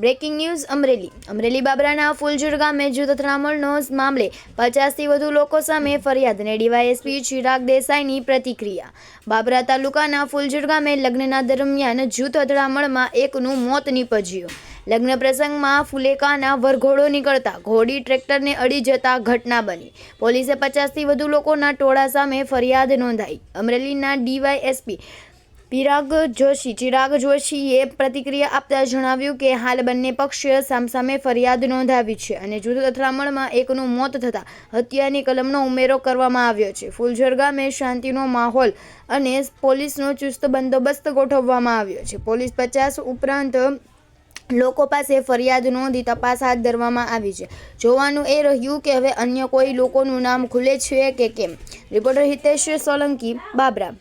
Breaking news Amreli. Amreli બાબરાના ફૂલજુર ગામે જૂથ અથડામણનો મામલે પચાસથી વધુ લોકો સામે ફરિયાદ અને ડીવાયએસપી ચિરાગ દેસાઈની પ્રતિક્રિયા. બાબરા તાલુકાના ફૂલજુર ગામે લગ્નના દરમિયાન જૂથ અથડામણમાં એકનું મોત નીપજ્યું. લગ્ન પ્રસંગમાં ફુલેકાના વરઘોડો નીકળતા ઘોડી ટ્રેક્ટરને અડી જતા ઘટના બની. પોલીસે પચાસથી વધુ લોકોના ટોળા સામે ફરિયાદ નોંધાઈ. અમરેલીના ડીવાયએસપી ચિરાગ જોશી. ચિરાગ જોશીએ પ્રતિક્રિયા આપતા જણાવ્યું કે, હાલ બંને પક્ષે સામસામે ફરિયાદ નોંધાવી છે અને જૂથ અથડામણમાં એકનું મોત થતાં હત્યાની કલમનો ઉમેરો કરવામાં આવ્યો છે. ફૂલઝર ગામે શાંતિનો માહોલ અને પોલીસનો ચુસ્ત બંદોબસ્ત ગોઠવવામાં આવ્યો છે. પોલીસ પચાસ ઉપરાંત લોકો પાસે ફરિયાદ નોંધી તપાસ હાથ ધરવામાં આવી છે. જોવાનું એ રહ્યું કે હવે અન્ય કોઈ લોકોનું નામ ખુલે છે કે કેમ? Reporter Hitesh Solanki, Babra.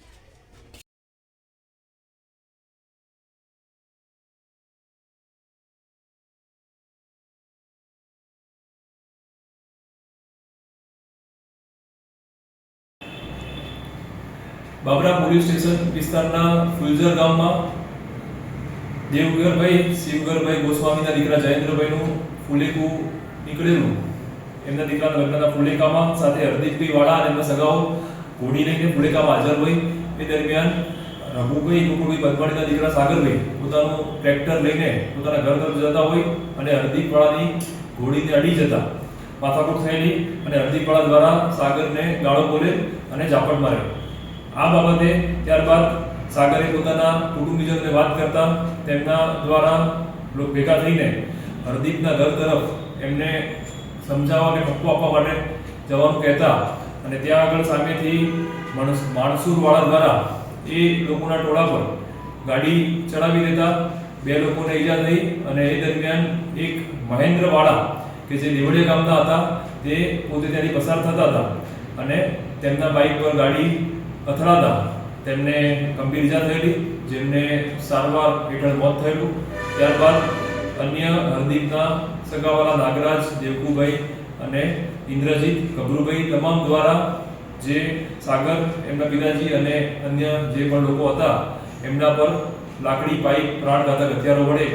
Babra police station વિસ્તારના ફુલઝર ગામમાં દેવગરભાઈ, શિવગરભાઈ ગોસ્વામીના દીકરા જયેન્દ્રભાઈનું ફુલેકું નીકળેલું. એમના દીકરાના લગ્નના ફુલેકામાં સાથે હરદીપભાઈ વાળા અને એમના સગાઓ ઘોડી લઈને ફુલેકામાં હાજર હોય. એ દરમિયાન રઘુભાઈ ગોકુળભાઈ પદમાણીના દીકરા સાગરભાઈ પોતાનું ટ્રેક્ટર લઈને પોતાના ઘર તરફ જતા હોય અને હરદીપવાળાની ઘોડીને અડી જતા. માથાકૂટ થયેલી અને હરદીપવાળા દ્વારા સાગરને ગાળો બોલે અને ઝાપટ મારે. આ બાબતે ત્યારબાદ સાગરે પોતાના કુટુંબીજનોને વાત કરતા તેમના દ્વારા ભેગા થઈને હરદીપના ઘર તરફ એમને સમજાવવા કે ઠપકો આપવા માટે જવાનું કહેતા અને ત્યાં આગળ સામેથી માણસ, માણસુરવાળા દ્વારા એ લોકોના ટોળા પર ગાડી ચડાવી દેતા બે લોકોને ઈજા થઈ અને એ દરમિયાન એક મહેન્દ્રવાળા કે જે દેવળિયા ગામના હતા તે પોતે ત્યાંથી પસાર થતા હતા અને તેમના બાઇક પર ગાડી અથડાતા તેમને ગંભીર ઇજા થયેલી, જેમને સારવાર હેઠળ મોત થયેલું. ત્યારબાદ અન્ય હરદીપના સગાવાલા નાગરાજ દેવકુભાઈ અને ઇન્દ્રજીત ગભરુભાઈ તમામ દ્વારા જે સાગર, એમના પિતાજી અને અન્ય જે પણ લોકો હતા, એમના પર લાકડી, પાઇપ, પ્રાણઘાતક હથિયારો વડે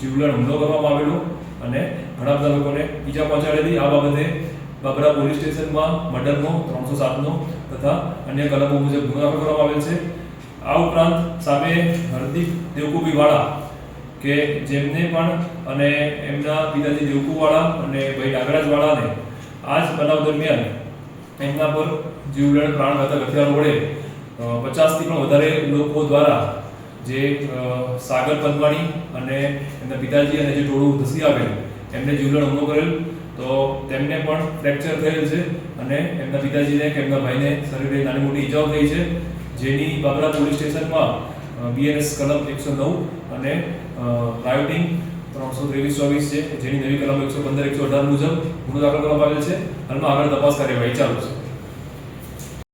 જીવલેણ હુમલો કરવામાં આવેલો અને ઘણા બધા લોકોને ઈજા પહોંચાડેલી. આ બાબતે બાબરા પોલીસ સ્ટેશનમાં મર્ડરનો, ત્રણસો સાતનો તથા અન્ય કલમો મુજબ ગુનો દાખલ કરવામાં આવેલ છે. આ ઉપરાંત સામે હરદીપ દેવકુબીવાળા કે જેમને પણ અને એમના પિતાજી દેવકુવાળા અને ભાઈ નાગરાજવાળાને આ જ બનાવ દરમિયાન એમના પર જીવલેણ પ્રાણઘાતક હથિયારો વડે પચાસથી પણ વધારે લોકો દ્વારા જે સાગર પદવાણી અને એમના પિતાજી અને જે ટોળું ધસી આવેલ, એમને જીવલેણ હુમલો કરેલ. તો તેમને પણ ફ્રેક્ચર થયેલ છે અને એમના પિતાજીને કે એમના ભાઈને શરીરે નાની મોટી ઈજાઓ થઈ છે, જેની બાબરા પોલીસ સ્ટેશનમાં બીએનએસ કલમ એકસો નવ અને રાયોટિંગ ત્રણસો ત્રેવીસ ચોવીસ છે, જેની નવી કલમ એકસો પંદર, એકસો અઢાર મુજબ ગુનો દાખલ કરવામાં આવેલ છે. હાલમાં આગળ તપાસ કાર્યવાહી ચાલુ છે.